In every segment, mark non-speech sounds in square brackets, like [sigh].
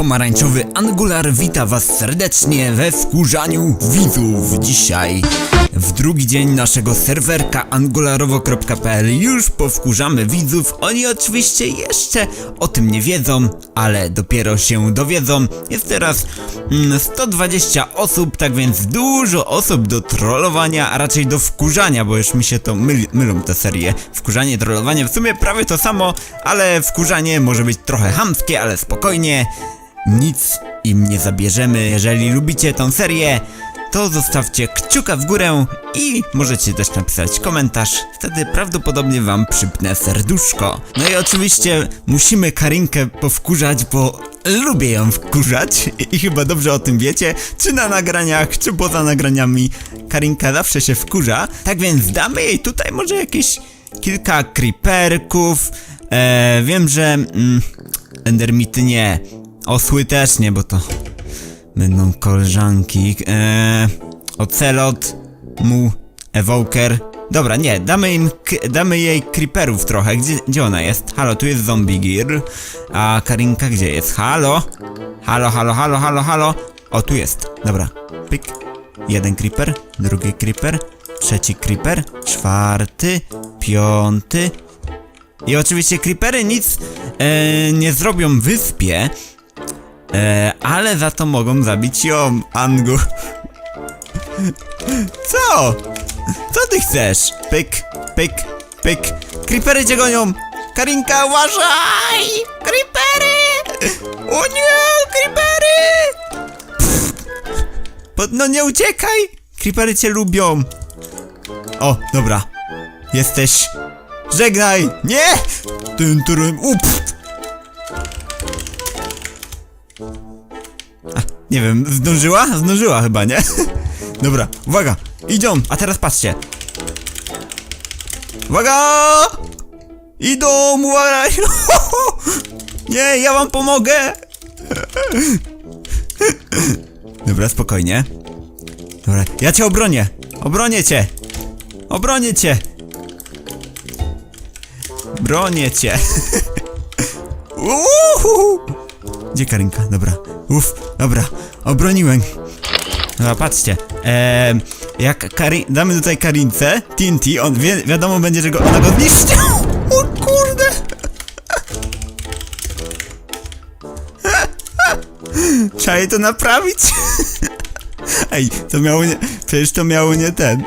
Pomarańczowy Angular wita Was serdecznie we wkurzaniu widzów dzisiaj. W drugi dzień naszego serwerka angularowo.pl już powkurzamy widzów. Oni oczywiście jeszcze o tym nie wiedzą, ale dopiero się dowiedzą. Jest teraz mm, 120 osób, tak więc dużo osób do trollowania, a raczej do wkurzania, bo już mi się to mylą te serie. Wkurzanie, trollowanie w sumie prawie to samo, ale wkurzanie może być trochę hamskie, ale spokojnie. Nic im nie zabierzemy. Jeżeli lubicie tą serię, to zostawcie kciuka w górę i możecie też napisać komentarz. Wtedy prawdopodobnie wam przypnę serduszko. No i oczywiście musimy Karinkę powkurzać, bo lubię ją wkurzać i chyba dobrze o tym wiecie, czy na nagraniach, czy poza nagraniami. Karinka zawsze się wkurza, tak więc damy jej tutaj może jakieś kilka creeperków. Eee, wiem, że mm, endermity nie, osły też nie, bo to będą koleżanki. Eee, ocelot, mu, evoker. Dobra, nie, damy im, damy jej creeperów trochę. Gdzie, gdzie ona jest? Halo, tu jest zombie girl. A Karinka gdzie jest? Halo? Halo, halo, halo, halo, halo. O, tu jest. Dobra, pyk. Jeden creeper, drugi creeper, trzeci creeper, czwarty, piąty. I oczywiście creepery nic e, nie zrobią wyspie, E, ale za to mogą zabić ją, Angu. Co? Co ty chcesz? Pyk, pyk, pyk. Creepery cię gonią! Karinka, uważaj! Creepery! O nie, creepery! Pff. No nie uciekaj! Creepery cię lubią. O, dobra. Jesteś. Żegnaj! Nie! Tym, up! Nie wiem, zdążyła? Zdążyła chyba, nie? [laughs] Dobra, uwaga, idą, a teraz patrzcie. Uwaga! Idą, uwaga! [laughs] Nie, ja wam pomogę! [laughs] Dobra, spokojnie. Dobra, ja cię obronię! Obronię cię! Obronię cię! Bronię cię! Uhu! Gdzie Karinka? Dobra. Uff, dobra. Obroniłem. Dobra, patrzcie. Eee, jak Kari damy tutaj Karince, Tinti, on wie wiadomo będzie, że go, ona go zniszczy. O kurde. Trzeba jej to naprawić. Ej, to miało nie... Przecież to miało nie ten.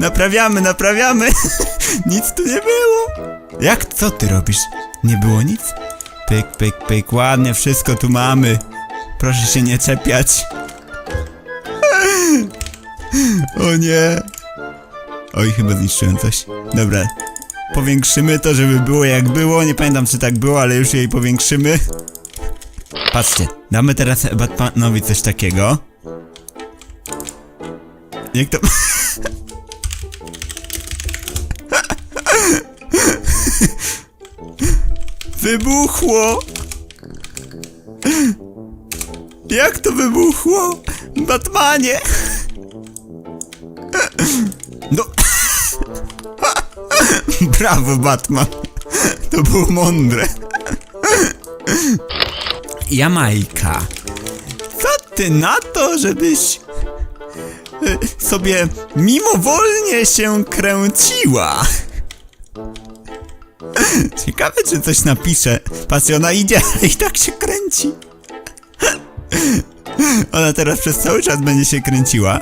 Naprawiamy, naprawiamy. Nic tu nie było. Jak, co ty robisz? Nie było nic? Pyk, pyk, pyk, ładnie, wszystko tu mamy. Proszę się nie czepiać. [laughs] O nie. Oj, chyba zniszczyłem coś. Dobra. Powiększymy to, żeby było jak było. Nie pamiętam, czy tak było, ale już jej powiększymy. Patrzcie, damy teraz Batmanowi coś takiego. Jak to... [laughs] Wybuchło! Jak to wybuchło? Batmanie! No... Brawo, Batman! To było mądre. Jamajka. Co ty na to, żebyś e, sobie mimowolnie się kręciła? Ciekawe, czy coś napisze. Patrzcie, ona idzie [laughs] i tak się kręci. [laughs] Ona teraz przez cały czas będzie się kręciła.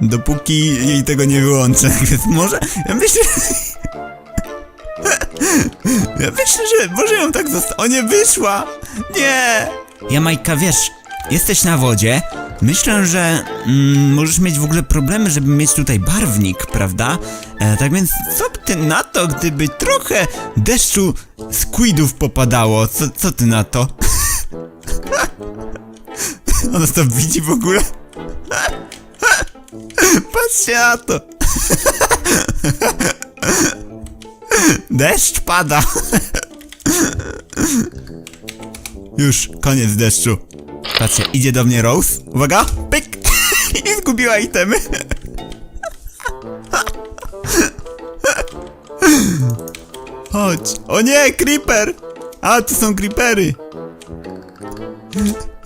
Dopóki jej tego nie wyłączę. [laughs] Więc może. Ja myślę. Ja myślę, że może ją tak zostać. O nie wyszła! Nie! Jamajka, wiesz, jesteś na wodzie. Myślę, że mm, możesz mieć w ogóle problemy, żeby mieć tutaj barwnik, prawda? E, tak więc, co ty na to, gdyby trochę deszczu squidów popadało? Co, co ty na to? [laughs] Ona to widzi w ogóle? [laughs] Patrzcie na to! [laughs] Deszcz pada! Już, koniec deszczu. Patrzcie, idzie do mnie Rose. Uwaga, pyk! [laughs] I zgubiła itemy. Chodź. O nie, Creeper! A, tu są creepery!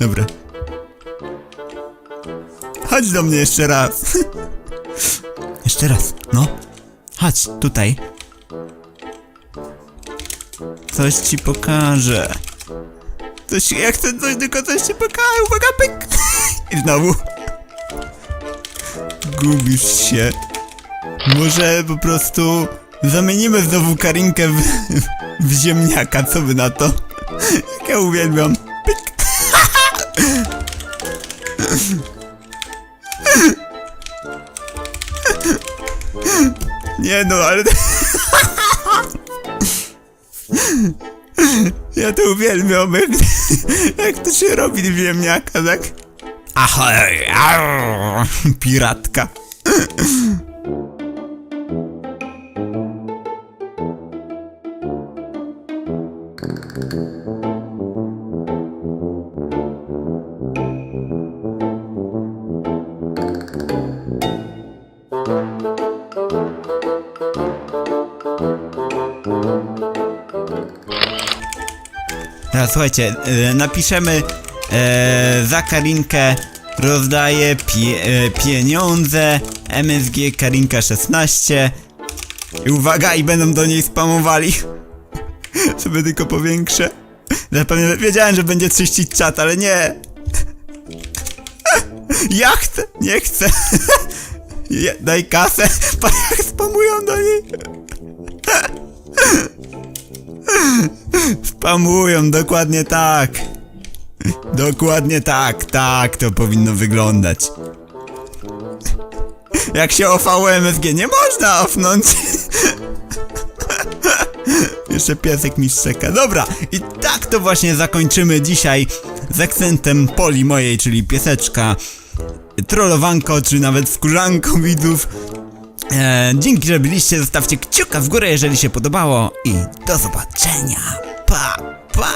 Dobra. Chodź do mnie jeszcze raz. [laughs] Jeszcze raz, no. Chodź, tutaj. Coś ci pokażę. Coś, ja chcę coś, tylko coś ci pokażę. Uwaga, pyk! I znowu. Gubisz się. Może po prostu zamienimy znowu Karinkę w, w ziemniaka, co by na to? Jak ja uwielbiam. Pyk. [laughs] Nie no, ale... Ja to uwielbiam, jak, [laughs] jak to się robi ziemniaka, tak? Ahoj, arr, piratka. Słuchajcie, e, napiszemy e, za Karinkę rozdaje pie, e, pieniądze MSG Karinka 16 i uwaga, i będą do niej spamowali. [laughs] Sobie tylko powiększę. Zapewne wiedziałem, że będzie czyścić czat, ale nie. [laughs] Ja chcę, nie chcę. [laughs] Je, daj kasę, jak spamują do niej. Spamują, dokładnie tak. Dokładnie tak, tak to powinno wyglądać. Jak się ofało MSG, nie można ofnąć. Jeszcze piesek mi szczeka. Dobra, i tak to właśnie zakończymy dzisiaj z akcentem poli mojej, czyli pieseczka, trollowanko, czy nawet skórzanką widzów. E, dzięki, że byliście, zostawcie kciuka w górę, jeżeli się podobało i do zobaczenia. Pa, pa!